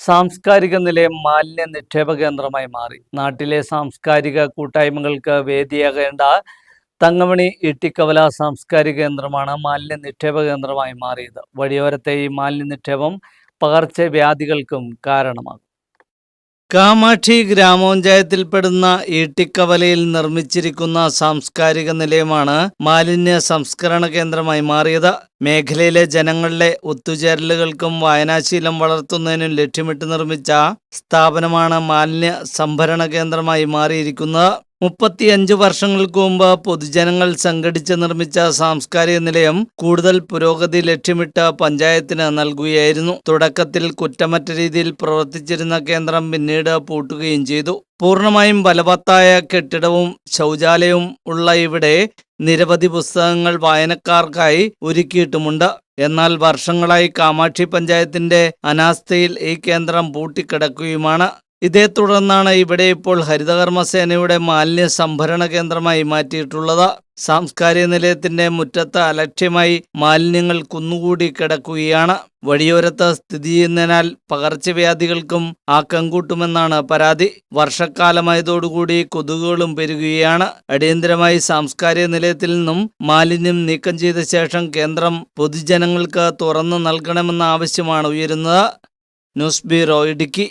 സാംസ്കാരിക നിലയം മാലിന്യ നിക്ഷേപ കേന്ദ്രമായി മാറി. നാട്ടിലെ സാംസ്കാരിക കൂട്ടായ്മകൾക്ക് വേദിയാകേണ്ട തങ്ങമണി ഇട്ടിക്കവല സാംസ്കാരിക കേന്ദ്രമാണ് മാലിന്യ നിക്ഷേപ കേന്ദ്രമായി മാറിയത്. വഴിയോരത്തെ ഈ മാലിന്യ നിക്ഷേപം പകർച്ചവ്യാധികൾക്കും കാരണമാകും. കാമാക്ഷി ഗ്രാമപഞ്ചായത്തിൽപ്പെടുന്ന ഈട്ടിക്കവലയിൽ നിർമ്മിച്ചിരിക്കുന്ന സാംസ്കാരിക നിലയമാണ് മാലിന്യ സംസ്കരണ കേന്ദ്രമായി മാറിയത്. മേഖലയിലെ ജനങ്ങളിലെ ഒത്തുചേരലുകൾക്കും വായനാശീലം വളർത്തുന്നതിനും ലക്ഷ്യമിട്ട് നിർമ്മിച്ച സ്ഥാപനമാണ് മാലിന്യ സംഭരണ കേന്ദ്രമായി മാറിയിരിക്കുന്നത്. മുപ്പത്തിയഞ്ച് വർഷങ്ങൾക്ക് മുമ്പ് പൊതുജനങ്ങൾ സംഘടിച്ച് നിർമ്മിച്ച സാംസ്കാരിക നിലയം കൂടുതൽ പുരോഗതി ലക്ഷ്യമിട്ട് പഞ്ചായത്തിന് നൽകുകയായിരുന്നു. തുടക്കത്തിൽ കുറ്റമറ്റ രീതിയിൽ പ്രവർത്തിച്ചിരുന്ന കേന്ദ്രം പിന്നീട് പൂട്ടുകയും ചെയ്തു. പൂർണമായും ബലവത്തായ കെട്ടിടവും ശൗചാലയവും ഉള്ള ഇവിടെ നിരവധി പുസ്തകങ്ങൾ വായനക്കാർക്കായി ഒരുക്കിയിട്ടുമുണ്ട്. എന്നാൽ വർഷങ്ങളായി കാമാക്ഷി പഞ്ചായത്തിന്റെ അനാസ്ഥയിൽ ഈ കേന്ദ്രം പൂട്ടിക്കിടക്കുകയുമാണ്. ഇതേ തുടർന്നാണ് ഇവിടെ ഇപ്പോൾ ഹരിതകർമ്മസേനയുടെ മാലിന്യ സംഭരണ കേന്ദ്രമായി മാറ്റിയിട്ടുള്ളത്. സാംസ്കാരിക നിലയത്തിന്റെ മുറ്റത്ത് അലക്ഷ്യമായി മാലിന്യങ്ങൾ കുന്നുകൂടി കിടക്കുകയാണ്. വഴിയോരത്ത് സ്ഥിതി ചെയ്യുന്നതിനാൽ പകർച്ചവ്യാധികൾക്കും ആക്കം കൂട്ടുമെന്നാണ് പരാതി. വർഷക്കാലമായതോടുകൂടി കൊതുകുകളും പെരുകുകയാണ്. അടിയന്തരമായി സാംസ്കാരിക നിലയത്തിൽ നിന്നും മാലിന്യം നീക്കം ചെയ്ത ശേഷം കേന്ദ്രം പൊതുജനങ്ങൾക്ക് തുറന്നു നൽകണമെന്ന ആവശ്യമാണ് ഉയരുന്നത്. News bureau Idukki.